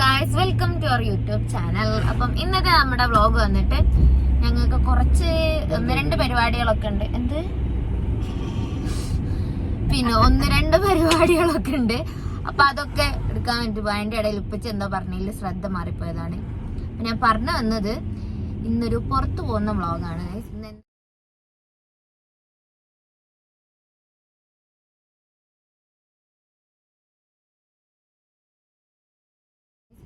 Guys welcome to our YouTube channel അപ്പം ഇന്നത്തെ നമ്മുടെ വ്ലോഗ് വന്നിട്ട് ഞങ്ങൾക്ക് കുറച്ച് ഒന്ന് രണ്ട് പരിപാടികളൊക്കെ ഉണ്ട്. എന്ത്? പിന്നെ ഒന്ന് രണ്ട് പരിപാടികളൊക്കെ ഉണ്ട്. അപ്പൊ അതൊക്കെ എടുക്കാൻ വേണ്ടി. അതിന്റെ ഇടയിൽ ഉപ്പിച്ച് എന്താ പറഞ്ഞതിൽ ശ്രദ്ധ മാറിപ്പോയതാണ്. ഞാൻ പറഞ്ഞു വന്നത് ഇന്നൊരു പുറത്തു പോകുന്ന വ്ലോഗാണ് ഇന്ന്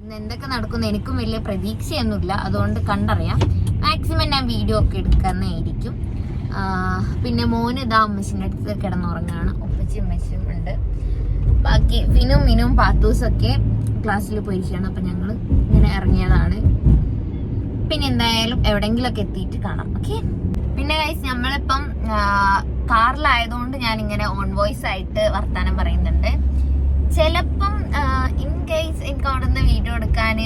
ഇന്ന് എന്തൊക്കെ നടക്കുന്നു എനിക്കും വലിയ പ്രതീക്ഷയൊന്നുമില്ല. അതുകൊണ്ട് കണ്ടറിയാം. മാക്സിമം ഞാൻ വീഡിയോ ഒക്കെ എടുക്കുന്നതായിരിക്കും പിന്നെ മോന് ഇതാ അമ്മച്ചിന്റെ അടുത്ത് കിടന്നുറങ്ങാണ്. ഒപ്പച്ചി അമ്മച്ചും ഉണ്ട്. ബാക്കി ഫിനും മിനും പാത്തൂസൊക്കെ ക്ലാസ്സിൽ പോയിരിക്കുകയാണ്. അപ്പം ഞങ്ങൾ ഇങ്ങനെ ഇറങ്ങിയതാണ്. പിന്നെ എന്തായാലും എവിടെയെങ്കിലുമൊക്കെ എത്തിയിട്ട് കാണാം. ഓക്കെ പിന്നെ ഗൈസ് നമ്മളിപ്പം കാറിലായതുകൊണ്ട് ഞാൻ ഇങ്ങനെ ഓൺ വോയിസ് ആയിട്ട് വർത്തമാനം പറയുന്നുണ്ട്. ചിലപ്പം ഇൻ കേസ് എനിക്ക് അവിടെ നിന്ന് വീഡിയോ എടുക്കാൻ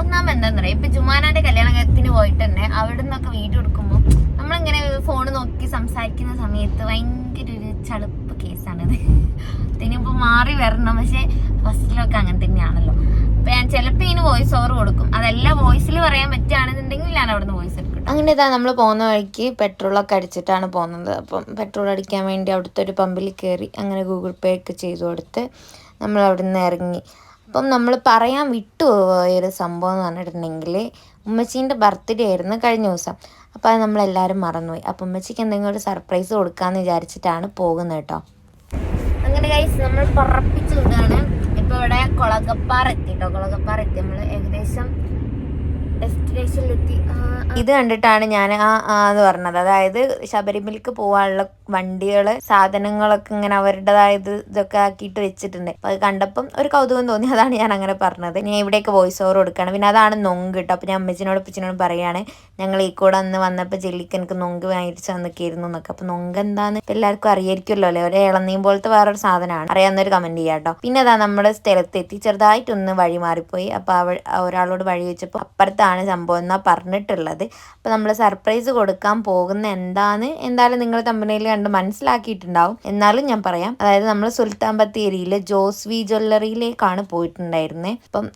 ഒന്നാമത് എന്താന്ന് പറയാ ഇപ്പൊ ജുമാനാന്റെ കല്യാണത്തിന് പോയിട്ട് തന്നെ അവിടെ നിന്നൊക്കെ വീഡിയോ എടുക്കുമ്പോൾ നമ്മളിങ്ങനെ ഫോൺ നോക്കി സംസാരിക്കുന്ന സമയത്ത് ഭയങ്കര ഒരു ചളുപ്പ് കേസാണിത് ഇതിനിപ്പോ മാറി വരണം. പക്ഷെ ഫസ്റ്റിലൊക്കെ അങ്ങനെ തന്നെയാണല്ലോ. അപ്പൊ ഞാൻ ചിലപ്പോ ഇതിന് വോയിസ് ഓവർ കൊടുക്കും. അതെല്ലാം വോയിസിൽ പറയാൻ പറ്റുകയാണെന്നുണ്ടെങ്കിൽ ഞാൻ അവിടെ നിന്ന് വോയിസ് എടുക്കും അങ്ങനെ ഇതാ നമ്മൾ പോകുന്ന വഴിക്ക് പെട്രോളൊക്കെ അടിച്ചിട്ടാണ് പോകുന്നത്. അപ്പം പെട്രോൾ അടിക്കാൻ വേണ്ടി അവിടുത്തെ ഒരു പമ്പിൽ കയറി അങ്ങനെ ഗൂഗിൾ പേ ഒക്കെ ചെയ്തു കൊടുത്ത് നമ്മൾ അവിടെ നിന്ന് ഇറങ്ങി. അപ്പം നമ്മൾ പറയാൻ വിട്ടുപോയൊരു സംഭവം എന്ന് പറഞ്ഞിട്ടുണ്ടെങ്കിൽ ഉമ്മച്ചീന്റെ ബർത്ത്ഡേ ആയിരുന്നു കഴിഞ്ഞ ദിവസം. അപ്പോൾ അത് നമ്മളെല്ലാവരും മറന്നുപോയി. അപ്പം ഉമ്മച്ചിക്ക് എന്തെങ്കിലും ഒരു സർപ്രൈസ് കൊടുക്കാമെന്ന് വിചാരിച്ചിട്ടാണ് പോകുന്നത് കേട്ടോ അങ്ങനെ കൈസ് നമ്മൾ പറപ്പിച്ചു വിടുകയാണ് ഇപ്പൊ ഇവിടെ കൊളകപ്പാറ എത്തി കേട്ടോ കൊളകപ്പാറ എത്തി. നമ്മൾ ഏകദേശം ഡെസ്റ്റിനേഷനിലെത്തി ഇത് കണ്ടിട്ടാണ് ഞാൻ ആ ആ എന്ന് പറഞ്ഞത്. അതായത് ശബരിമലക്ക് പോകാനുള്ള വണ്ടികൾ സാധനങ്ങളൊക്കെ ഇങ്ങനെ അവരുടേതായത് ഇതൊക്കെ ആക്കിയിട്ട് വെച്ചിട്ടുണ്ട്. അപ്പൊ അത് കണ്ടപ്പം ഒരു കൗതുകം തോന്നി. അതാണ് ഞാൻ അങ്ങനെ പറഞ്ഞത്. ഞാൻ ഇവിടെയൊക്കെ വോയിസ് ഓവർ കൊടുക്കണം പിന്നെ അതാണ് നൊങ്ക് കേട്ടോ അപ്പൊ ഞാൻ അമ്മച്ചിനോട് അപ്പച്ചിനോട് പറയാണ് ഞങ്ങൾ ഈ കൂടെ അന്ന് വന്നപ്പോൾ ജെല്ലിക്ക് എനിക്ക് നൊങ്ക് വാങ്ങിച്ച് തന്നിക്കായിരുന്നു എന്നൊക്കെ അപ്പൊ നൊങ്ക് എന്താന്ന് എല്ലാവർക്കും അറിയായിരിക്കുമല്ലോ അല്ലേ? ഒരു ഇളനീം പോലത്തെ വേറൊരു സാധനമാണ്. അറിയാവുന്നൊരു കമന്റ് ചെയ്യാം കേട്ടോ പിന്നെ അതാ നമ്മുടെ സ്ഥലത്തെത്തി ചെറുതായിട്ടൊന്ന് വഴി മാറിപ്പോയി അപ്പൊ അവൾ ഒരാളോട് വഴി വെച്ചപ്പോൾ അപ്പുറത്താണ് സംഭവം എന്നാ പറഞ്ഞിട്ടുള്ളത്. അപ്പൊ നമ്മൾ സർപ്രൈസ് കൊടുക്കാൻ പോകുന്ന എന്താന്ന് എന്തായാലും നിങ്ങൾ തമ്പനയിൽ മനസ്സിലാക്കിയിട്ടുണ്ടാവും. എന്നാലും ഞാൻ പറയാം. അതായത് നമ്മൾ സുൽത്താൻ ബത്തേരിയിലെ ജോസ്വി ജ്വല്ലറിയിലേക്കാണ് പോയിട്ടുണ്ടായിരുന്നത് അപ്പം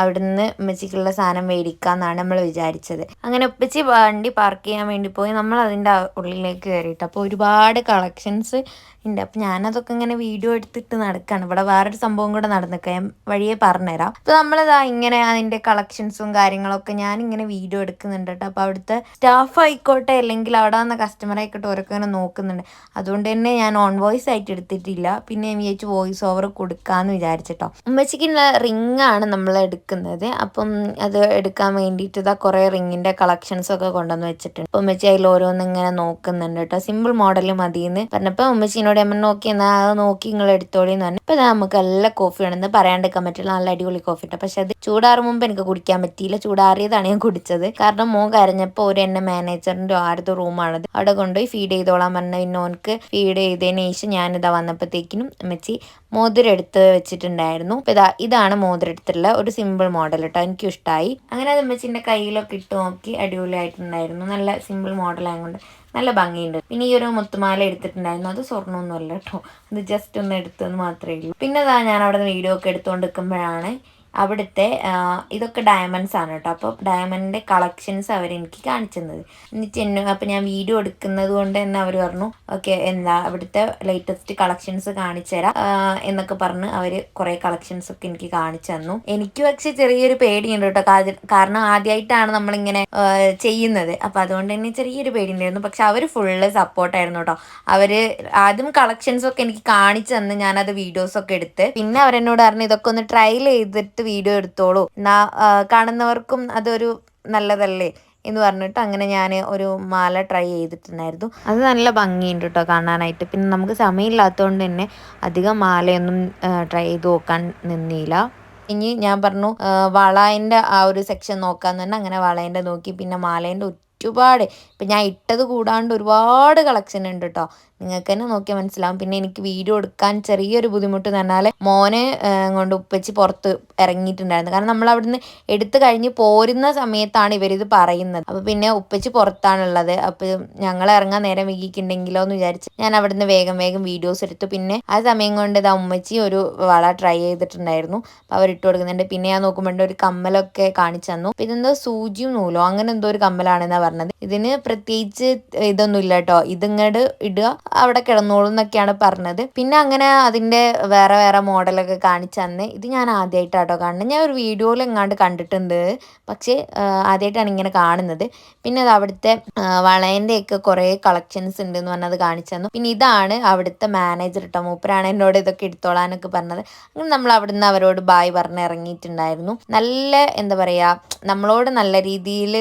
അവിടുന്ന് ഉമ്മച്ചിക്കുള്ള സാധനം മേടിക്കാന്നാണ് നമ്മൾ വിചാരിച്ചത്. അങ്ങനെ ഉപ്പച്ചി വണ്ടി പാർക്ക് ചെയ്യാൻ വേണ്ടി പോയി നമ്മൾ അതിന്റെ ഉള്ളിലേക്ക് കയറിയിട്ട്. അപ്പോൾ ഒരുപാട് കളക്ഷൻസ് ഉണ്ട് അപ്പം ഞാനതൊക്കെ ഇങ്ങനെ വീഡിയോ എടുത്തിട്ട് നടക്കുകയാണ് ഇവിടെ വേറൊരു സംഭവം കൂടെ നടന്നിക്കാം ഞാൻ വഴിയെ പറഞ്ഞുതരാം. അപ്പോൾ നമ്മളിതാ ഇങ്ങനെ അതിന്റെ കളക്ഷൻസും കാര്യങ്ങളൊക്കെ ഞാനിങ്ങനെ വീഡിയോ എടുക്കുന്നുണ്ട് കേട്ടോ. അപ്പോൾ അവിടുത്തെ സ്റ്റാഫ് ആയിക്കോട്ടെ അല്ലെങ്കിൽ അവിടെ വന്ന കസ്റ്റമർ ആയിക്കോട്ടെ ഓരൊക്കെ ഇങ്ങനെ നോക്കുന്നുണ്ട്. അതുകൊണ്ട് തന്നെ ഞാൻ ഓൺ വോയിസ് ആയിട്ട് എടുത്തിട്ടില്ല. പിന്നെ ഞാൻ വിചാരിച്ചു വോയിസ് ഓവർ കൊടുക്കാമെന്ന് വിചാരിച്ചിട്ടോ. ഉമ്മച്ചിക്കുള്ള റിംഗ് ആണ് നമ്മൾ എടുക്കുന്നത്. അപ്പം അത് എടുക്കാൻ വേണ്ടിയിട്ട് ഇതാ കുറേ റിങ്ങിന്റെ കളക്ഷൻസ് ഒക്കെ കൊണ്ടുവന്ന് വെച്ചിട്ടുണ്ട്. ഉമ്മച്ചി അതിൽ ഓരോന്ന് ഇങ്ങനെ നോക്കുന്നുണ്ട് കേട്ടോ. സിമ്പിൾ മോഡൽ മതിയെന്ന് പറഞ്ഞപ്പോൾ ഉമ്മച്ചിനോട് എമ്മ നോക്കി എന്നാൽ അത് നോക്കി നിങ്ങൾ എടുത്തോളി എന്ന് പറഞ്ഞു. ഇപ്പൊ നമുക്ക് നല്ല കോഫി ആണെന്ന് പറയാണ്ടിരിക്കാൻ പറ്റില്ല നല്ല അടിപൊളി കോഫി ഇട്ടോ. പക്ഷെ അത് ചൂടാറും മുമ്പ് എനിക്ക് കുടിക്കാൻ പറ്റിയില്ല. ചൂടാറിയതാണ് ഞാൻ കുടിച്ചത്. കാരണം മോ കരഞ്ഞപ്പോൾ ഒരു എന്നെ മാനേജറിന്റെ ആരുടെ റൂമാണത് അവിടെ കൊണ്ടുപോയി ഫീഡ് ചെയ്തോളാം പറഞ്ഞ. പിന്നെ ഓനക്ക് ഫീഡ് ചെയ്തതിന് ശേഷം ഞാനിതാ വന്നപ്പോഴത്തേക്കിനും അമ്മച്ചി മോതിരം എടുത്ത് വെച്ചിട്ടുണ്ടായിരുന്നു. അപ്പൊ ഇതാ ഇതാണ് മോതിരം എടുത്തിട്ടുള്ള ഒരു സിമ്പിൾ മോഡൽ കേട്ടോ എനിക്കും ഇഷ്ടമായി അങ്ങനെ അത് അമ്മച്ചിന്റെ കയ്യിലൊക്കെ ഇട്ട് നോക്കി അടിപൊളിയായിട്ടുണ്ടായിരുന്നു. നല്ല സിമ്പിൾ മോഡൽ ആയതുകൊണ്ട് നല്ല ഭംഗിയുണ്ട്. പിന്നെ ഈ ഒരു മുത്തുമാല എടുത്തിട്ടുണ്ടായിരുന്നു. അത് സ്വർണമൊന്നുമല്ല കേട്ടോ അത് ജസ്റ്റ് ഒന്ന് എടുത്തെന്ന് മാത്രമേ ഉള്ളൂ. പിന്നെ അതാ ഞാൻ അവിടെ നിന്ന് വീഡിയോ ഒക്കെ എടുത്തുകൊണ്ട് നിൽക്കുമ്പോഴാണ് അവിടുത്തെ ഇതൊക്കെ ഡയമണ്ട്സ് ആണ് കേട്ടോ അപ്പോൾ ഡയമണ്ടിന്റെ കളക്ഷൻസ് അവർ എനിക്ക് കാണിച്ചു തന്നത് എന്നിട്ട് എന്നെ അപ്പോൾ ഞാൻ വീഡിയോ എടുക്കുന്നത് കൊണ്ട് തന്നെ അവർ പറഞ്ഞു ഓക്കെ എന്താ അവിടുത്തെ ലേറ്റസ്റ്റ് കളക്ഷൻസ് കാണിച്ചു തരാം. എന്നൊക്കെ പറഞ്ഞ് അവർ കുറേ കളക്ഷൻസ് ഒക്കെ എനിക്ക് കാണിച്ചു തന്നു. എനിക്ക് പക്ഷെ ചെറിയൊരു പേടിയുണ്ട് കേട്ടോ കാരണം ആദ്യമായിട്ടാണ് നമ്മളിങ്ങനെ ചെയ്യുന്നത്. അപ്പോൾ അതുകൊണ്ട് തന്നെ ചെറിയൊരു പേടിയുണ്ടായിരുന്നു. പക്ഷെ അവർ ഫുള്ള് സപ്പോർട്ടായിരുന്നു കേട്ടോ അവർ ആദ്യം കളക്ഷൻസ് ഒക്കെ എനിക്ക് കാണിച്ചു തന്ന് ഞാനത് വീഡിയോസ് ഒക്കെ എടുത്ത്. പിന്നെ അവരെന്നോട് പറഞ്ഞു ഇതൊക്കെ ഒന്ന് ട്രയൽ ചെയ്തിട്ട് വീഡിയോ എടുത്തോളൂ. എന്നാ കാണുന്നവർക്കും അതൊരു നല്ലതല്ലേ എന്ന് പറഞ്ഞിട്ട് അങ്ങനെ ഞാൻ ഒരു മാല ട്രൈ ചെയ്തിട്ടുണ്ടായിരുന്നു. അത് നല്ല ഭംഗിയുണ്ട് കേട്ടോ കാണാനായിട്ട്. പിന്നെ നമുക്ക് സമയമില്ലാത്തതുകൊണ്ട് തന്നെ അധികം മാലയൊന്നും ട്രൈ ചെയ്ത് നോക്കാൻ നിന്നില്ല. ഇനി ഞാൻ പറഞ്ഞു വളേന്റെ ആ ഒരു സെക്ഷൻ നോക്കാന്ന് തന്നെ അങ്ങനെ വളേന്റെ നോക്കി. പിന്നെ മാലേന്റെ ഒരുപാട് ഇപ്പം ഞാൻ ഇട്ടത് കൂടാണ്ട് ഒരുപാട് കളക്ഷൻ ഉണ്ട് കേട്ടോ നിങ്ങൾക്ക് തന്നെ നോക്കിയാൽ മനസ്സിലാവും. പിന്നെ എനിക്ക് വീഡിയോ എടുക്കാൻ ചെറിയൊരു ബുദ്ധിമുട്ട് എന്ന് പറഞ്ഞാൽ മോനെ കൊണ്ട് ഉപ്പച്ച് പുറത്ത് ഇറങ്ങിയിട്ടുണ്ടായിരുന്നു. കാരണം നമ്മൾ അവിടുന്ന് എടുത്തു കഴിഞ്ഞ് പോരുന്ന സമയത്താണ് ഇവരിത് പറയുന്നത്. അപ്പോൾ പിന്നെ ഉപ്പച്ച് പുറത്താണുള്ളത്. അപ്പോൾ ഞങ്ങൾ ഇറങ്ങാൻ നേരം വൈകിട്ടുണ്ടെങ്കിലോ എന്ന് വിചാരിച്ച് ഞാൻ അവിടുന്ന് വേഗം വേഗം വീഡിയോസ് എടുത്തു. പിന്നെ ആ സമയം കൊണ്ട് ഇത് ഉമ്മച്ചി ഒരു വള ട്രൈ ചെയ്തിട്ടുണ്ടായിരുന്നു. അപ്പോൾ അവർ ഇട്ട് കൊടുക്കുന്നുണ്ട്. പിന്നെ ഞാൻ നോക്കുമ്പോൾ ഒരു കമ്മലൊക്കെ കാണിച്ചു തന്നു. പിന്നെ എന്തോ സൂചിയും നൂലോ അങ്ങനെ എന്തോ ഒരു കമ്മലാണെന്നാണ് പറഞ്ഞത്. ഇതിന് പ്രത്യേകിച്ച് ഇതൊന്നും ഇല്ല കേട്ടോ ഇതിങ്ങോട്ട് ഇടുക. അവിടെ കിടന്നോളും എന്നൊക്കെയാണ് പറഞ്ഞത്. പിന്നെ അങ്ങനെ അതിന്റെ വേറെ വേറെ മോഡലൊക്കെ കാണിച്ചു തന്ന്. ഇത് ഞാൻ ആദ്യമായിട്ടാട്ടോ കാണുന്നത്. ഞാൻ ഒരു വീഡിയോയിൽ എങ്ങാണ്ട് കണ്ടിട്ടുണ്ട്. പക്ഷേ ആദ്യമായിട്ടാണ് ഇങ്ങനെ കാണുന്നത്. പിന്നെ അത് അവിടുത്തെ വളയന്റെയൊക്കെ കുറേ കളക്ഷൻസ് ഉണ്ട് എന്ന് പറഞ്ഞത് കാണിച്ചു തന്നു. പിന്നെ ഇതാണ് അവിടുത്തെ മാനേജർ കേട്ടോ മൂപ്പരാണ് എന്നോട് ഇതൊക്കെ എടുത്തോളാനൊക്കെ പറഞ്ഞത്. അങ്ങനെ നമ്മൾ അവിടുന്ന് അവരോട് ബായ് പറഞ്ഞ് ഇറങ്ങിയിട്ടുണ്ടായിരുന്നു. നല്ല എന്താ പറയുക നമ്മളോട് നല്ല രീതിയിൽ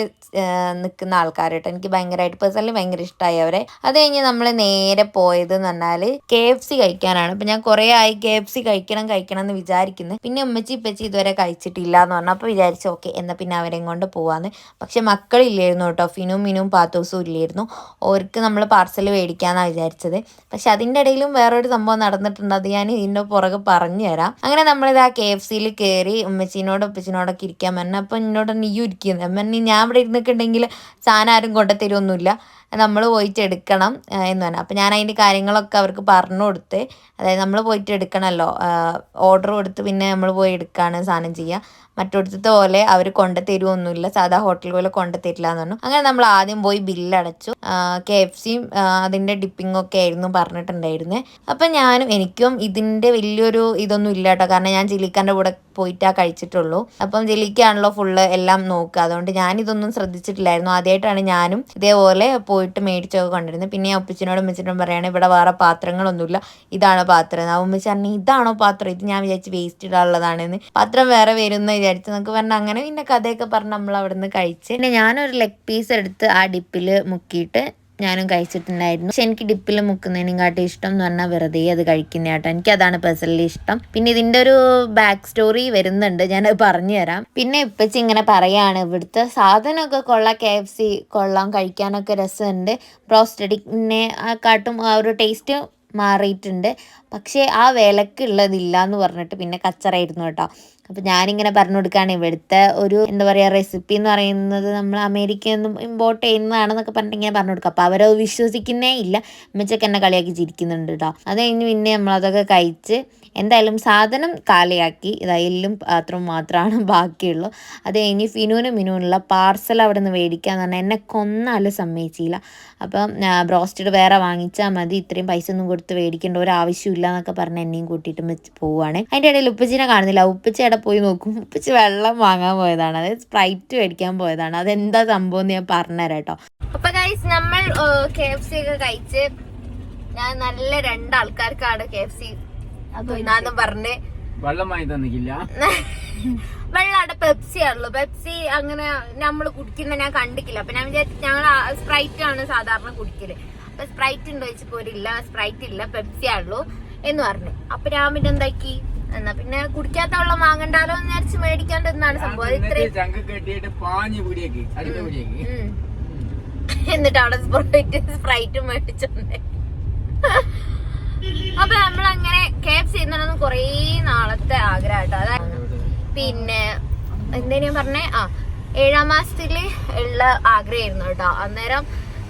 നിൽക്കുന്ന ആൾക്കാർ കേട്ടോ എനിക്ക് ഭയങ്കരമായിട്ട് പേഴ്സണലി ഭയങ്കര ഇഷ്ടമായി അവരെ. അത് കഴിഞ്ഞ് നമ്മൾ നേരെ പോയത് എന്ന് പറഞ്ഞാൽ കെ എഫ് സി കഴിക്കാനാണ്. അപ്പം ഞാൻ കുറേ ആയി കെ എഫ് സി കഴിക്കണം കഴിക്കണം എന്ന് വിചാരിക്കുന്നത് പിന്നെ ഉമ്മച്ചി ഇപ്പച്ചി ഇതുവരെ കഴിച്ചിട്ടില്ല എന്ന് പറഞ്ഞു. അപ്പോൾ വിചാരിച്ചു ഓക്കെ എന്നാൽ പിന്നെ അവരെയും കൊണ്ട് പോവാന്ന്. പക്ഷെ മക്കളില്ലായിരുന്നു കേട്ടോ. ഫിനും മിനും പാത്തോസും ഇല്ലായിരുന്നു. ഓർക്ക് നമ്മൾ പാർസൽ മേടിക്കാന്നാ വിചാരിച്ചത്. പക്ഷെ അതിന്റെ ഇടയിലും വേറൊരു സംഭവം നടന്നിട്ടുണ്ട്. അത് ഞാൻ ഇതിന്റെ പുറകെ പറഞ്ഞു തരാം അങ്ങനെ നമ്മളിത് ആ കെ എഫ് സിയിൽ കയറി ഉമ്മച്ചീനോടും ഉപ്പച്ചിനോടൊക്കെ ഇരിക്കാൻ പറഞ്ഞു. അപ്പോൾ എന്നോട് നീ ഇരിക്കുന്നത് അമ്മ ഞാൻ ഇവിടെ ഇരുന്നിട്ടുണ്ടെങ്കിൽ സാധനം ആരും കൊണ്ടുത്തരുമൊന്നുമില്ല നമ്മൾ പോയിട്ട് എടുക്കണം എന്ന് പറഞ്ഞു. അപ്പോൾ ഞാൻ അതിന്റെ കാര്യങ്ങളൊക്കെ അവർക്ക് പറഞ്ഞു കൊടുത്ത് അതായത് നമ്മൾ പോയിട്ട് എടുക്കണമല്ലോ ഓർഡർ കൊടുത്ത് പിന്നെ നമ്മൾ പോയി എടുക്കുകയാണ് സാധനം ചെയ്യുക മറ്റൊടുത്തത്തെ പോലെ അവർ കൊണ്ടു തരുമൊന്നുമില്ല സാധാ ഹോട്ടൽ പോലെ കൊണ്ടു തരില്ല എന്ന് പറഞ്ഞു. അങ്ങനെ നമ്മൾ ആദ്യം പോയി ബില്ലടച്ചു കെ എഫ് സിയും അതിന്റെ ഡിപ്പിംഗ് ഒക്കെ ആയിരുന്നു പറഞ്ഞിട്ടുണ്ടായിരുന്നത് അപ്പം ഞാനും എനിക്കും ഇതിന്റെ വലിയൊരു ഇതൊന്നും ഇല്ല കേട്ടോ. കാരണം ഞാൻ ജിലിക്കാന്റെ കൂടെ പോയിട്ടാ കഴിച്ചിട്ടുള്ളൂ. അപ്പം ജലിക്കാണല്ലോ ഫുള്ള് എല്ലാം നോക്കുക. അതുകൊണ്ട് ഞാൻ ഇതൊന്നും ശ്രദ്ധിച്ചിട്ടില്ലായിരുന്നു. ആദ്യമായിട്ടാണ് ഞാനും ഇതേപോലെ പോയിട്ട് മേടിച്ചൊക്കെ കൊണ്ടിരുന്നത്. പിന്നെ ഉപ്പച്ചിനോടും ഉമ്മച്ചിനോടും പറയാണ് ഇവിടെ വേറെ പാത്രങ്ങളൊന്നുമില്ല. ഇതാണ് പാത്രം. ഉമ്മച്ചി പറഞ്ഞു ഇതാണോ പാത്രം? ഇത് ഞാൻ വിചാരിച്ച് വേസ്റ്റ് ഇടാനുള്ളതാണെന്ന്. പാത്രം വേറെ വരുമെന്ന് വിചാരിച്ചു നമുക്ക് പറഞ്ഞ അങ്ങനെ പിന്നെ കഥയൊക്കെ പറഞ്ഞ് നമ്മൾ അവിടുന്ന് കഴിച്ച്. പിന്നെ ഞാനൊരു ലെഗ് പീസ് എടുത്ത് ആ ഡിപ്പിൽ മുക്കിയിട്ട് ഞാനും കഴിച്ചിട്ടുണ്ടായിരുന്നു. പക്ഷെ എനിക്ക് ഡിപ്പിൽ മുക്കുന്നതിനെക്കാട്ടും ഇഷ്ടം എന്ന് പറഞ്ഞാൽ വെറുതെ അത് കഴിക്കുന്ന കേട്ടോ എനിക്ക് അതാണ് പേഴ്സണലി ഇഷ്ടം. പിന്നെ ഇതിന്റെ ഒരു ബാക്ക് സ്റ്റോറി വരുന്നുണ്ട്. ഞാൻ പറഞ്ഞു തരാം. പിന്നെ ഇപ്പച്ചി ഇങ്ങനെ പറയാണ് ഇവിടുത്തെ സാധനമൊക്കെ കൊള്ളാം. കെ എഫ് സി കൊള്ളാം. കഴിക്കാനൊക്കെ രസമുണ്ട്. ബ്രോസ്റ്റഡിനെ കാട്ടും ആ ഒരു ടേസ്റ്റ് മാറിയിട്ടുണ്ട്. പക്ഷേ ആ വിലക്കുള്ളതില്ല എന്ന് പറഞ്ഞിട്ട് പിന്നെ കച്ചറായിരുന്നു കേട്ടോ. അപ്പോൾ ഞാനിങ്ങനെ പറഞ്ഞു കൊടുക്കുകയാണ് ഇവിടുത്തെ ഒരു എന്താ പറയുക റെസിപ്പി എന്ന് പറയുന്നത് നമ്മൾ അമേരിക്കയിൽ നിന്നും ഇമ്പോർട്ട് ചെയ്യുന്നതാണെന്നൊക്കെ പറഞ്ഞിട്ട് ഇങ്ങനെ പറഞ്ഞു കൊടുക്കുക അപ്പോൾ അവരത് വിശ്വസിക്കുന്നേ ഇല്ല. അമ്മച്ചൊക്കെ എന്നെ കളിയാക്കി ചിരിക്കുന്നുണ്ട് കേട്ടോ അത് കഴിഞ്ഞ് പിന്നെ നമ്മളതൊക്കെ കഴിച്ച് എന്തായാലും സാധനം കാലയാക്കി. ഇതാ എല്ലും പാത്രവും മാത്രമാണ് ബാക്കിയുള്ളൂ. അത് കഴിഞ്ഞ് ഫിനുവിനും മിനുവിനുള്ള പാർസൽ അവിടെ നിന്ന് മേടിക്കാന്ന് പറഞ്ഞാൽ എന്നെ കൊന്നാലും സമ്മതിച്ചില്ല. അപ്പം ബ്രോസ്റ്റഡ് വേറെ വാങ്ങിച്ചാൽ മതി. ഇത്രയും പൈസ ഒന്നും കൊടുത്ത് മേടിക്കേണ്ട ഒരു ആവശ്യമില്ല എന്നൊക്കെ പറഞ്ഞ് എന്നെയും കൂട്ടിയിട്ട് വെച്ച് പോവുകയാണ് അതിന്റെ ഇടയിൽ ഉപ്പച്ചിനെ കാണുന്നില്ല. ഉപ്പച്ചി അവിടെ പോയി നോക്കും. ഉപ്പച്ചി വെള്ളം വാങ്ങാൻ പോയതാണ്. അതായത് സ്പ്രൈറ്റ് മേടിക്കാൻ പോയതാണ്. അതെന്താ സംഭവം എന്ന് ഞാൻ പറഞ്ഞുതരാം കേട്ടോ അപ്പൊ ഗൈസ് നമ്മൾ കെ എഫ് സി ഒക്കെ കഴിച്ച് ഞാൻ നല്ല രണ്ടാൾക്കാർക്കാണ് കെ എഫ് സി തിന്നാന്നും പറഞ്ഞ്. വെള്ളം വാങ്ങി തന്നിക്കില്ല പെപ്സി ആണല്ലോ. പെപ്സി അങ്ങനെ നമ്മൾ കുടിക്കുന്ന ഞാൻ കണ്ടിക്കില്ല അപ്പൊ ഞാൻ വിചാരിച്ചു ഞങ്ങൾ സ്പ്രൈറ്റ് ആണ് സാധാരണ കുടിക്കൽ. അപ്പൊ സ്പ്രൈറ്റ് ഉണ്ടോ ചോദിച്ചപ്പോ ഇല്ല സ്പ്രൈറ്റ് ഇല്ല പെപ്സി ആണല്ലോ എന്ന് പറഞ്ഞു. അപ്പൊ ഞാൻ പിന്നെ എന്താക്കി? എന്നാ പിന്നെ കുടിക്കാത്ത വെള്ളം വാങ്ങണ്ടാലോ എന്ന് വിചാരിച്ച് സംഭവം. ഇത്രയും പിടിയേക്ക് അടുത്ത പിടിയേക്ക്. എന്നിട്ട് അവിടെ സ്പ്രൈറ്റ് മേടിച്ചേ മേടിച്ചോണ്ടേ. അപ്പൊ നമ്മളങ്ങനെ കെ എഫ് സി കൊറേ നാളത്തെ ആഗ്രഹമായിട്ടോ അതായത് പിന്നെ എന്തേലും ഞാൻ പറഞ്ഞേ? ആ ഏഴാം മാസത്തിൽ ഉള്ള ആഗ്രഹമായിരുന്നു കേട്ടോ. അന്നേരം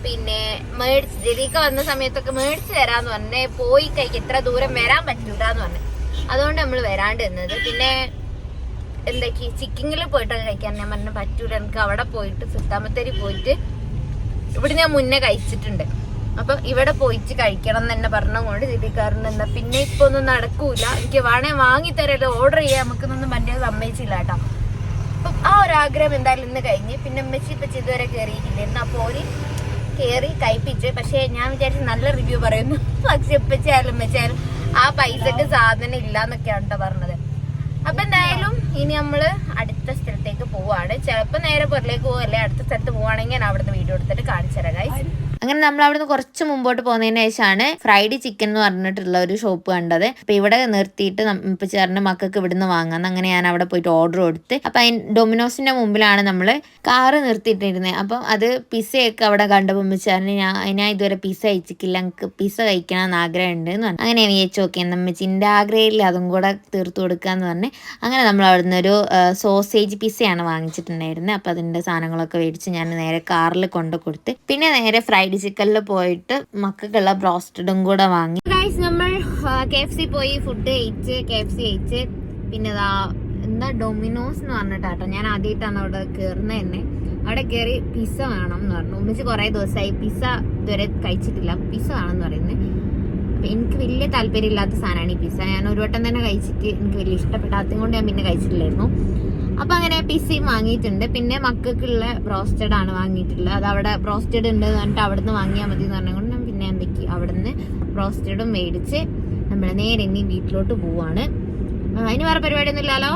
പിന്നെ മേടിച്ച് ജലീക്ക വന്ന സമയത്തൊക്കെ മേടിച്ച് തരാന്ന് പറഞ്ഞേ. പോയി കൈക്ക് ഇത്ര ദൂരം വരാൻ പറ്റൂലെന്ന് പറഞ്ഞു. അതുകൊണ്ട് നമ്മൾ വരാണ്ട് നിന്നത്. പിന്നെ എന്താക്കി ചിക്കിങ്ങിൽ പോയിട്ട് കഴിക്കാൻ? ഞാൻ പറഞ്ഞു പറ്റൂല എനിക്ക് അവിടെ പോയിട്ട് സുത്താമത്തേരി പോയിട്ട് ഇവിടെ ഞാൻ മുന്നേ കഴിച്ചിട്ടുണ്ട്. അപ്പൊ ഇവിടെ പോയിട്ട് കഴിക്കണം എന്ന് തന്നെ പറഞ്ഞുകൊണ്ട് ജില്ലിക്കാരൻ എന്താ പിന്നെ ഇപ്പൊ ഒന്നും നടക്കൂല. എനിക്ക് വേണേ വാങ്ങി തരല്ലോ ഓർഡർ ചെയ്യാൻ നമുക്കൊന്നും മറ്റേ സമ്മതിച്ചില്ല കേട്ടോ. അപ്പൊ ആ ഒരു ആഗ്രഹം എന്തായാലും ഇന്ന് കഴിഞ്ഞ്. പിന്നെ അമ്മച്ചി ഇപ്പൊ ഇതുവരെ കയറിയിട്ടില്ല എന്നാ ഓര് കയറി കഴിപ്പിച്ച്. പക്ഷെ ഞാൻ വിചാരിച്ചു നല്ല റിവ്യൂ പറയുന്നു. പക്ഷെ ഇപ്പച്ചായാലും ഉമ്മച്ചായാലും ആ പൈസക്ക് സാധനം ഇല്ല എന്നൊക്കെയാണ് പറഞ്ഞത്. അപ്പൊ എന്തായാലും ഇനി നമ്മൾ അടുത്ത സ്ഥലത്തേക്ക് പോവാണ്. ചിലപ്പോ നേരെ പുറത്തേക്ക് പോവല്ലേ? അടുത്ത സ്ഥലത്ത് പോവാണെങ്കിൽ ഞാൻ അവിടുന്ന് വീഡിയോ എടുത്തിട്ട് കാണിച്ചു തരാം. അങ്ങനെ നമ്മൾ അവിടുന്ന് കുറച്ച് മുമ്പോട്ട് പോകുന്നതിന് ശേഷമാണ് ഫ്രൈഡ് ചിക്കൻ എന്ന് പറഞ്ഞിട്ടുള്ള ഒരു ഷോപ്പ് കണ്ടത്. അപ്പൊ ഇവിടെ നിർത്തിയിട്ട് ഇപ്പൊ ചേട്ടന്റെ മക്കൾക്ക് ഇവിടുന്ന് വാങ്ങാന്ന് അങ്ങനെ ഞാൻ അവിടെ പോയിട്ട് ഓർഡർ കൊടുത്ത് അപ്പൊ ഡൊമിനോസിന്റെ മുമ്പിലാണ് നമ്മൾ കാറ് നിർത്തിയിട്ടിരുന്നത് അപ്പം അത് പിസയൊക്കെ അവിടെ കണ്ടപ്പോൾ ചേട്ടന് ഞാൻ ഞാൻ ഇതുവരെ പിസ കഴിച്ചിട്ടില്ല. എനിക്ക് പിസ കഴിക്കണം എന്ന് ആഗ്രഹമുണ്ട് എന്ന് പറഞ്ഞു. അങ്ങനെ വിചാരിച്ചു ഓക്കെ ചിന്റെ ആഗ്രഹമില്ല. അതും കൂടെ തീർത്തു കൊടുക്കാന്ന് പറഞ്ഞ് അങ്ങനെ നമ്മൾ അവിടുന്ന് ഒരു സോസേജ് പിസയാണ് വാങ്ങിച്ചിട്ടുണ്ടായിരുന്നത് അപ്പോൾ അതിന്റെ സാധനങ്ങളൊക്കെ മേടിച്ച് ഞാൻ നേരെ കാറിൽ കൊണ്ടു കൊടുത്ത് പിന്നെ നേരെ ഫ്രൈഡ് ചിക്കനിൽ പോയിട്ട് മക്കൾക്കുള്ള ബ്രോസ്റ്റഡും കൂടെ വാങ്ങി. ഗൈസ് നമ്മൾ കെ എഫ് സി പോയി ഫുഡ് കഴിച്ച് കെ എഫ് സി കഴിച്ച്. പിന്നെ എന്താ ഡൊമിനോസ് എന്ന് പറഞ്ഞിട്ടാട്ടോ ഞാൻ ആദ്യമായിട്ടാണ് അവിടെ കയറുന്നത് തന്നെ അവിടെ കയറി പിസ്സ വേണം എന്ന് പറഞ്ഞു. ഉമ്മച്ച് കുറേ ദിവസമായി പിസ്സ ഇതുവരെ കഴിച്ചിട്ടില്ല. പിസ്സ വേണമെന്ന് പറയുന്നത് അപ്പം എനിക്ക് വലിയ താല്പര്യമില്ലാത്ത സാധനമാണ് ഈ പിസ്സ ഞാൻ ഒരു വട്ടം തന്നെ കഴിച്ചിട്ട് എനിക്ക് വലിയ ഇഷ്ടപ്പെടാത്തത് കൊണ്ട് ഞാൻ പിന്നെ കഴിച്ചിട്ടില്ലായിരുന്നു. അപ്പൊ അങ്ങനെ പിസ്സയും വാങ്ങിയിട്ടുണ്ട്. പിന്നെ മക്കൾക്കുള്ള ബ്രോസ്റ്റഡ് ആണ് വാങ്ങിയിട്ടുള്ളത്. അത് അവിടെ ബ്രോസ്റ്റഡ് ഉണ്ട് എന്ന് പറഞ്ഞിട്ട് അവിടെ നിന്ന് വാങ്ങിയാൽ മതി എന്ന് പറഞ്ഞുകൊണ്ട് പിന്നെ എന്തൊക്കെ അവിടെ നിന്ന് ബ്രോസ്റ്റഡും മേടിച്ച് നമ്മൾ നേരെ ഇനി വീട്ടിലോട്ട് പോവാണ്. അതിന് വേറെ പരിപാടി പരിപാടിയൊന്നും ഇല്ലല്ലോ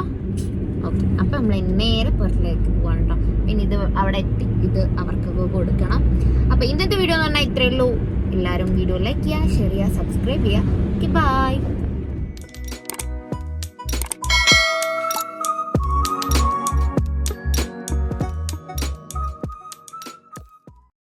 ഓക്കെ. അപ്പൊ നമ്മൾ നേരെ പുറത്തിലേക്ക് പോവാണ് പിന്നെ ഇത് അവിടെ എത്തി. ഇത് അവർക്ക് കൊടുക്കണം. അപ്പൊ ഇന്നത്തെ വീഡിയോ എന്ന് പറഞ്ഞാൽ ഇത്രയേ ഉള്ളൂ. എല്ലാവരും വീഡിയോ ലൈക്ക് ചെയ്യുക ഷെയർ ചെയ്യുക സബ്സ്ക്രൈബ് ചെയ്യുക. Okay bye